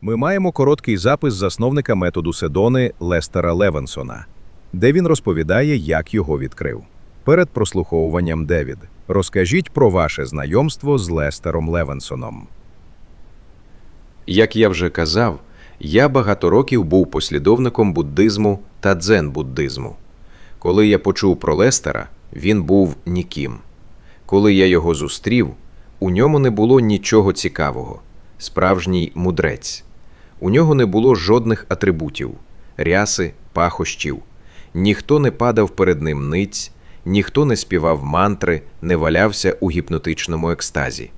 Ми маємо короткий запис засновника методу Седони Лестера Левенсона, де він розповідає, як його відкрив. Перед прослуховуванням Девід, розкажіть про ваше знайомство з Лестером Левенсоном. Як я вже казав, я багато років був послідовником буддизму та дзен-буддизму. Коли я почув про Лестера, він був ніким. Коли я його зустрів, у ньому не було нічого цікавого, справжній мудрець. У нього не було жодних атрибутів, ряси, пахощів. Ніхто не падав перед ним ниць, ніхто не співав мантри, не валявся у гіпнотичному екстазі.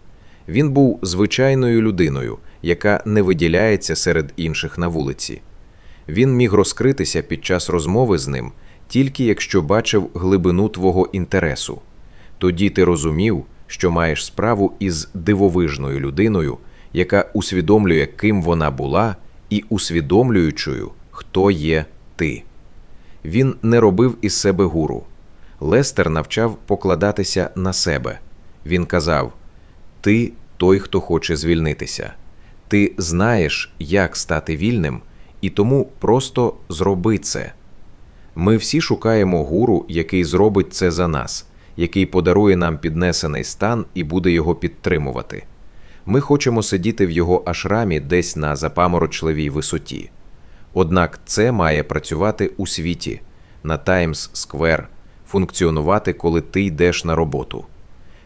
Він був звичайною людиною, яка не виділяється серед інших на вулиці. Він міг розкритися під час розмови з ним, тільки якщо бачив глибину твого інтересу. Тоді ти розумів, що маєш справу із дивовижною людиною, яка усвідомлює, ким вона була, і усвідомлюючою, хто є ти. Він не робив із себе гуру. Лестер навчав покладатися на себе. Він казав: Ти той, хто хоче звільнитися. Ти знаєш, як стати вільним, і тому просто зроби це. Ми всі шукаємо гуру, який зробить це за нас, який подарує нам піднесений стан і буде його підтримувати. Ми хочемо сидіти в його ашрамі десь на запаморочливій висоті. Однак це має працювати у світі, на Таймс Сквер, функціонувати, коли ти йдеш на роботу.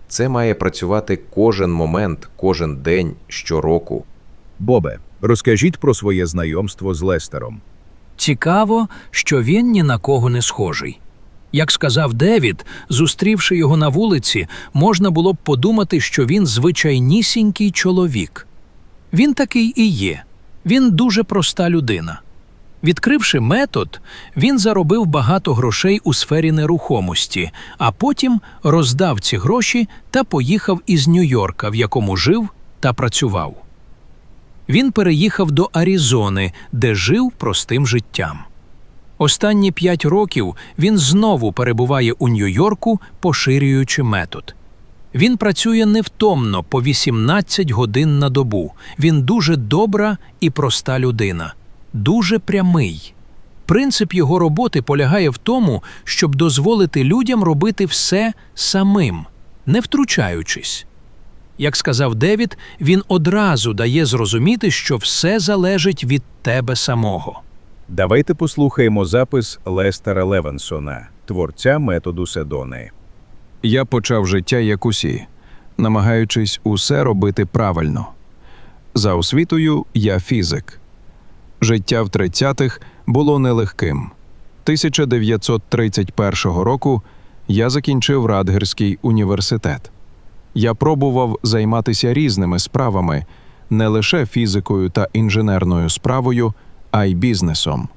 Це має працювати кожен момент, кожен день, щороку. Бобе, розкажіть про своє знайомство з Лестером. Цікаво, що він ні на кого не схожий. Як сказав Девід, зустрівши його на вулиці, можна було б подумати, що він звичайнісінький чоловік. Він такий і є. Він дуже проста людина. Відкривши метод, він заробив багато грошей у сфері нерухомості, а потім роздав ці гроші та поїхав із Нью-Йорка, в якому жив та працював. Він переїхав до Арізони, де жив простим життям. Останні п'ять років він знову перебуває у Нью-Йорку, поширюючи метод. Він працює невтомно по 18 годин на добу. Він дуже добра і проста людина, дуже прямий. Принцип його роботи полягає в тому, щоб дозволити людям робити все самим, не втручаючись. Як сказав Девід, він одразу дає зрозуміти, що все залежить від тебе самого. Давайте послухаємо запис Лестера Левенсона, творця методу Седони. Я почав життя як усі, намагаючись усе робити правильно. За освітою я фізик. Життя в 30-х було нелегким. 1931 року я закінчив Радгерський університет. Я пробував займатися різними справами, не лише фізикою та інженерною справою, а й бізнесом.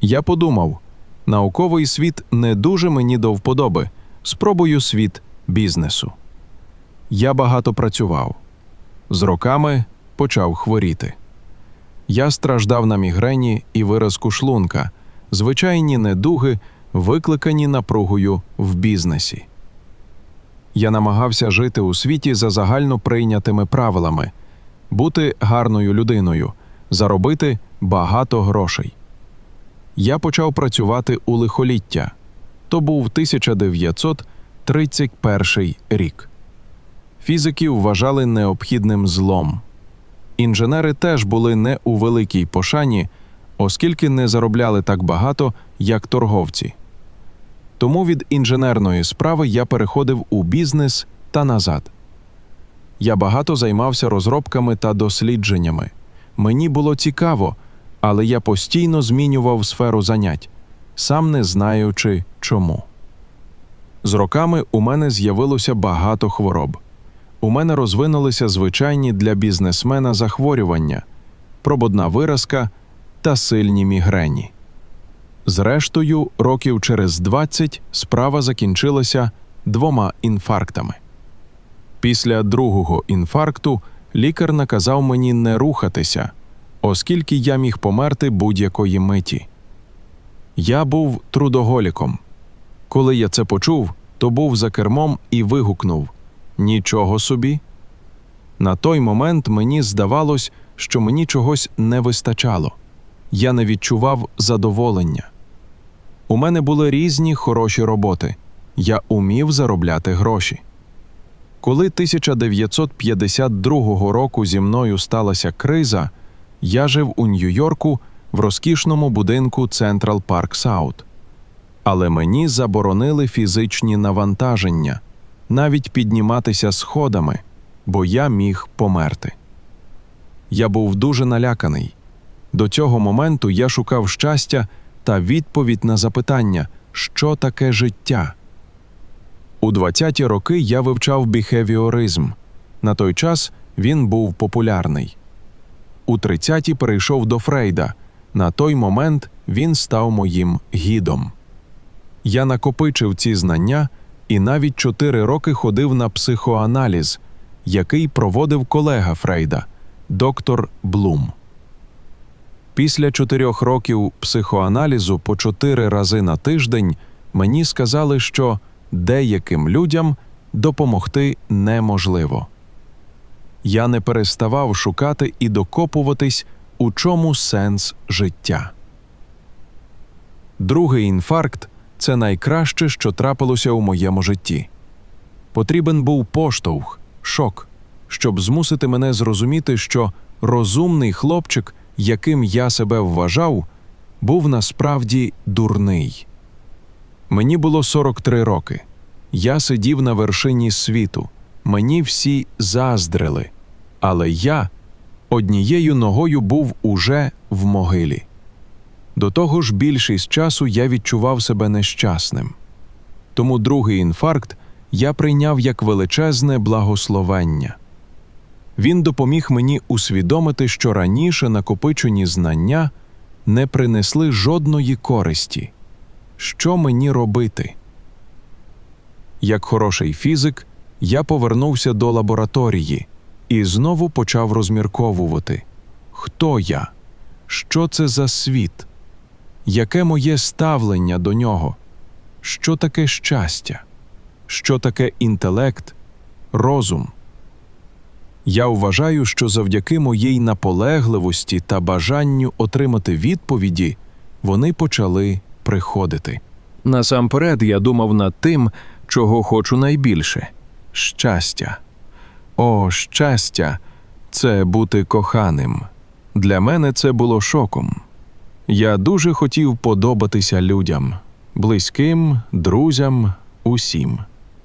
Я подумав, науковий світ не дуже мені до вподоби. Спробую світ бізнесу. Я багато працював. З роками почав хворіти. Я страждав на мігрені і виразку шлунка, звичайні недуги, викликані напругою в бізнесі. Я намагався жити у світі за загально прийнятими правилами, бути гарною людиною, заробити багато грошей. Я почав працювати у лихоліття. То був 1931 рік. Фізиків вважали необхідним злом. Інженери теж були не у великій пошані, оскільки не заробляли так багато, як торговці. Тому від інженерної справи я переходив у бізнес та назад. Я багато займався розробками та дослідженнями. Мені було цікаво, але я постійно змінював сферу занять, сам не знаючи чому. З роками у мене з'явилося багато хвороб. У мене розвинулися звичайні для бізнесмена захворювання, прободна виразка та сильні мігрені. Зрештою, років через 20 справа закінчилася двома інфарктами. Після другого інфаркту лікар наказав мені не рухатися, оскільки я міг померти будь-якої миті. Я був трудоголіком. Коли я це почув, то був за кермом і вигукнув Нічого собі. На той момент мені здавалось, що мені чогось не вистачало. Я не відчував задоволення. У мене були різні хороші роботи. Я умів заробляти гроші. Коли 1952 року зі мною сталася криза, я жив у Нью-Йорку в розкішному будинку Централ Парк Саут. Але мені заборонили фізичні навантаження, навіть підніматися сходами, бо я міг померти. Я був дуже наляканий. До цього моменту я шукав щастя та відповідь на запитання, що таке життя. У 20-ті роки я вивчав біхевіоризм. На той час він був популярний. У 30-ті перейшов до Фрейда. На той момент він став моїм гідом. Я накопичив ці знання і навіть чотири роки ходив на психоаналіз, який проводив колега Фрейда, доктор Блум. Після чотирьох років психоаналізу по чотири рази на тиждень мені сказали, що деяким людям допомогти неможливо. Я не переставав шукати і докопуватись, у чому сенс життя. Другий інфаркт це найкраще, що трапилося у моєму житті. Потрібен був поштовх, шок, щоб змусити мене зрозуміти, що розумний хлопчик, яким я себе вважав, був насправді дурний. Мені було 43 роки. Я сидів на вершині світу. Мені всі заздрили, але я однією ногою був уже в могилі. До того ж, більшість часу я відчував себе нещасним. Тому другий інфаркт я прийняв як величезне благословення. Він допоміг мені усвідомити, що раніше накопичені знання не принесли жодної користі. Що мені робити? Як хороший фізик, я повернувся до лабораторії і знову почав розмірковувати, хто я, що це за світ, яке моє ставлення до нього, що таке щастя, що таке інтелект, розум. Я вважаю, що завдяки моїй наполегливості та бажанню отримати відповіді вони почали приходити. Насамперед я думав над тим, чого хочу найбільше. Щастя. О, щастя, це бути коханим. Для мене це було шоком. Я дуже хотів подобатися людям, близьким, друзям, усім.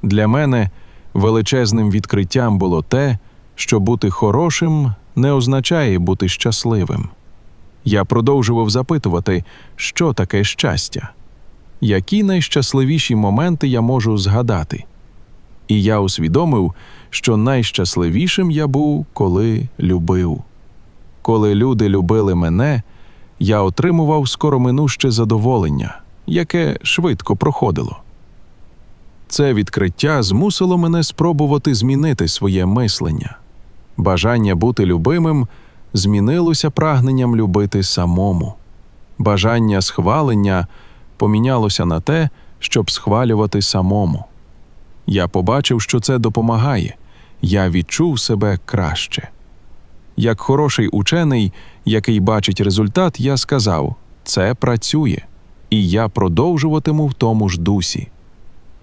Для мене величезним відкриттям було те, що бути хорошим не означає бути щасливим. Я продовжував запитувати, що таке щастя, які найщасливіші моменти я можу згадати. І я усвідомив, що найщасливішим я був, коли любив. Коли люди любили мене, я отримував скороминуще задоволення, яке швидко проходило. Це відкриття змусило мене спробувати змінити своє мислення. Бажання бути любимим змінилося прагненням любити самому. Бажання схвалення помінялося на те, щоб схвалювати самому. Я побачив, що це допомагає. Я відчув себе краще. Як хороший учений, який бачить результат, я сказав: це працює, і я продовжуватиму в тому ж дусі.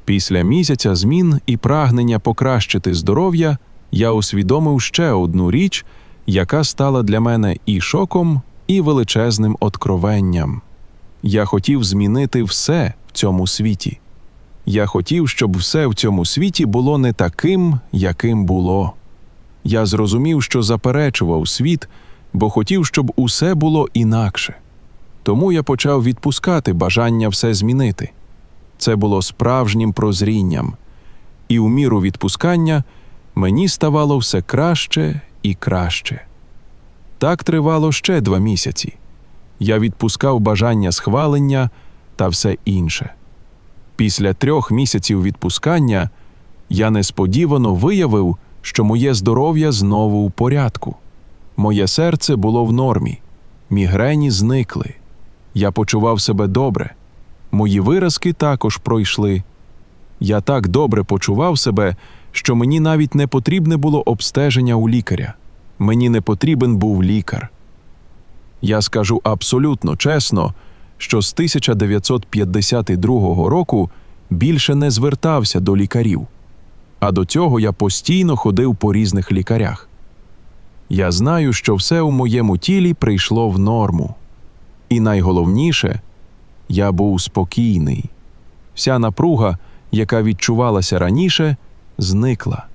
Після місяця змін і прагнення покращити здоров'я я усвідомив ще одну річ, яка стала для мене і шоком, і величезним откровенням. Я хотів змінити все в цьому світі. Я хотів, щоб все в цьому світі було не таким, яким було. Я зрозумів, що заперечував світ, бо хотів, щоб усе було інакше. Тому я почав відпускати бажання все змінити. Це було справжнім прозрінням, і у міру відпускання мені ставало все краще і краще. Так тривало ще два місяці. Я відпускав бажання схвалення та все інше. Після трьох місяців відпускання я несподівано виявив, що моє здоров'я знову у порядку. Моє серце було в нормі, мігрені зникли. Я почував себе добре. Мої виразки також пройшли. Я так добре почував себе, що мені навіть не потрібне було обстеження у лікаря. мені не потрібен був лікар. Я скажу абсолютно чесно, що з 1952 року більше не звертався до лікарів, а до цього я постійно ходив по різних лікарях. Я знаю, що все у моєму тілі прийшло в норму. І найголовніше, я був спокійний. Вся напруга, яка відчувалася раніше, зникла.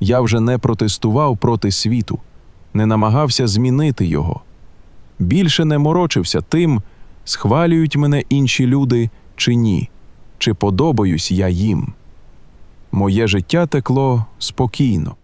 Я вже не протестував проти світу, не намагався змінити його. Більше не морочився тим, схвалюють мене інші люди чи ні, чи подобаюсь я їм. Моє життя текло спокійно.